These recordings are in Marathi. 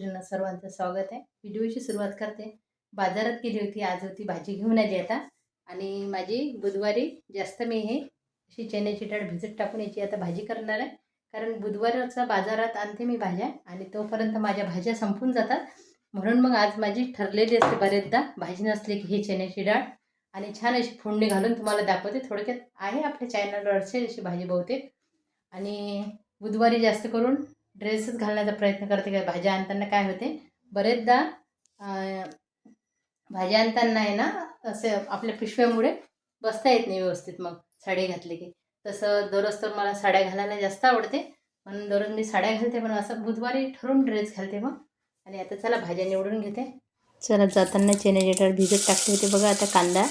मैत्रिणींना सर्वांचं स्वागत आहे. व्हिडिओची सुरुवात करते. बाजारात गेली होती आज होती भाजी घेऊन आली आता. आणि माझी बुधवारी जास्त मी हे अशी चण्याची डाळ भिजत टाकून याची आता भाजी करणार आहे. कारण बुधवारचा बाजारात आणते मी भाज्या आणि तोपर्यंत माझ्या भाज्या संपून जातात. म्हणून मग आज माझी ठरलेली असते बरेचदा भाजी नसली की ही चण्याची डाळ. आणि छान अशी फोडणी घालून तुम्हाला दाखवते. थोडक्यात आहे आपल्या चॅनलवर असेल अशी भाजी बहुतेक. आणि बुधवारी जास्त करून ड्रेसच घालण्याचा प्रयत्न करते काय भाज्या आणताना काय होते? बरेचदा भाज्या आणताना आहे ना असं आपल्या पिशव्यामुळे बसता येत नाही व्यवस्थित मग साडी घातली की. तसं दररोज तर मला साड्या घालायला जास्त आवडते. म्हणून दररोज मी साड्या घालते पण असं बुधवारी ठरवून ड्रेस घालते मग. आणि आता चला भाज्या निवडून घेते. चला जाताना चण्याची भिजत टाकते होते. बघा आता कांदा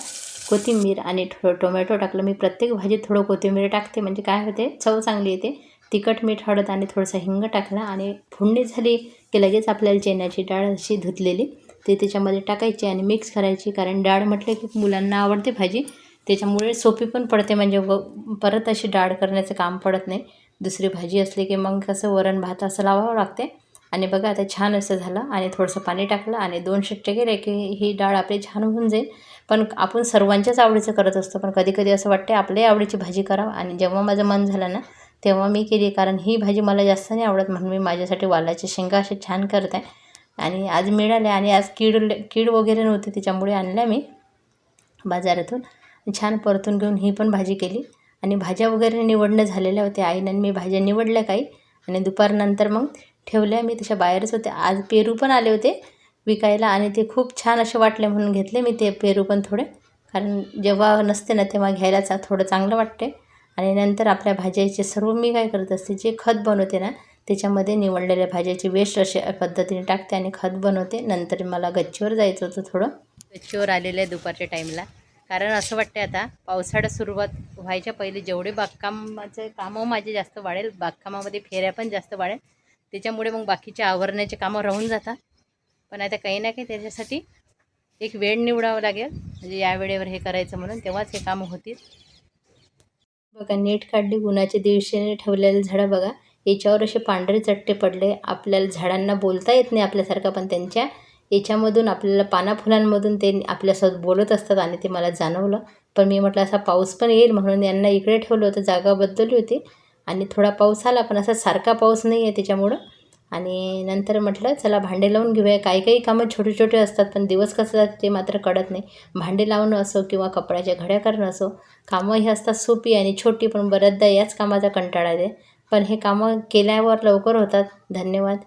कोथिंबीर आणि थोडं टोमॅटो टाकलं. मी प्रत्येक भाजीत थोडं कोथिंबीर टाकते. म्हणजे काय होते? चव चांगली येते. तिखट मीठ हळद आणि थोडंसं हिंग टाकला आणि फोडणी झाली की लगेच आपल्याला चण्याची डाळ अशी धुतलेली. ते त्याच्यामध्ये टाकायची आणि मिक्स करायची कारण डाळ म्हटलं की मुलांना आवडते भाजी. त्याच्यामुळे सोपी पण पडते म्हणजे व परत अशी डाळ करण्याचं काम पडत नाही. दुसरी भाजी असली की मग कसं वरण भात असं लावावं लागते. आणि बघा आता छान असं झालं आणि थोडंसं पाणी टाकलं आणि दोन शिट्टे गेले की ही डाळ आपली छान होऊन जाईल. पण आपण सर्वांच्याच आवडीचं करत असतो. पण कधी कधी असं वाटते आपल्याही आवडीची भाजी करावं आणि जेव्हा माझं मन झालं ना तेव्हा मी केली. कारण ही भाजी मला जास्त नाही आवडत म्हणून मी माझ्यासाठी वालाच्या शेंगा असे छान करत. आहे आणि आज मिळाल्या आणि आज कीड कीड वगैरे नव्हती त्याच्यामुळे आणल्या मी बाजारातून. छान परतून घेऊन ही पण भाजी केली. आणि भाज्या वगैरे निवडणं झालेल्या होत्या. आईनं मी भाज्या निवडल्या काही. आणि दुपारनंतर मग ठेवल्या मी तशा बाहेरच होते आज पेरू पण आले होते विकायला आणि ते खूप छान असे वाटले म्हणून घेतले मी ते पेरू पण थोडे. कारण जेव्हा नसते ना तेव्हा घ्यायला चा थोडं चांगलं वाटते. आणि नंतर आपल्या भाज्याचे सर्व मी काय करत असते जे खत बनवते ना त्याच्यामध्ये निवडलेल्या भाज्याची वेस्ट अशा पद्धतीने टाकते आणि खत बनवते. नंतर मला गच्चीवर जायचं होतं थोडं. गच्चीवर आलेलं आहे दुपारच्या टाईमला कारण असं वाटते आता पावसाळा सुरुवात व्हायच्या पहिले जेवढे बागकामाचे कामं माझे जास्त वाढेल बागकामामध्ये फेऱ्या पण जास्त वाढेल त्याच्यामुळे मग बाकीचे आवरण्याचे कामं राहून जातात. पण आता काही ना काही त्याच्यासाठी एक वेळ निवडावं लागेल. म्हणजे या वेळेवर हे करायचं म्हणून तेव्हाच हे कामं होतील. बघा नेट काढली उन्हाच्या दिवशीने ठेवलेलं झाडं बघा. याच्यावर असे पांढरे चट्टे पडले. आपल्याला झाडांना बोलता येत नाही आपल्यासारखं पण त्यांच्या याच्यामधून आपल्याला पानाफुलांमधून ते आपल्यासोबत बोलत असतात आणि ते मला जाणवलं. पण मी म्हटलं असा पाऊस पण येईल म्हणून यांना इकडे ठेवलं होतं जागा बदलली होती. आणि थोडा पाऊस आला पण असा सारखा पाऊस नाही आहे त्याच्यामुळं आणि नंतर म्हटलं चला भांडे लावून घेऊया. काही काही कामं छोटे छोटे असतात पण दिवस कसं जातात ते मात्र कळत नाही. भांडे लावणं असो किंवा कपड्याच्या घड्या करणं असो कामं ही असतात सोपी आणि छोटी पण बऱ्याचदा याच कामाचा कंटाळा येते. पण हे कामं केल्यावर लवकर होतात. धन्यवाद.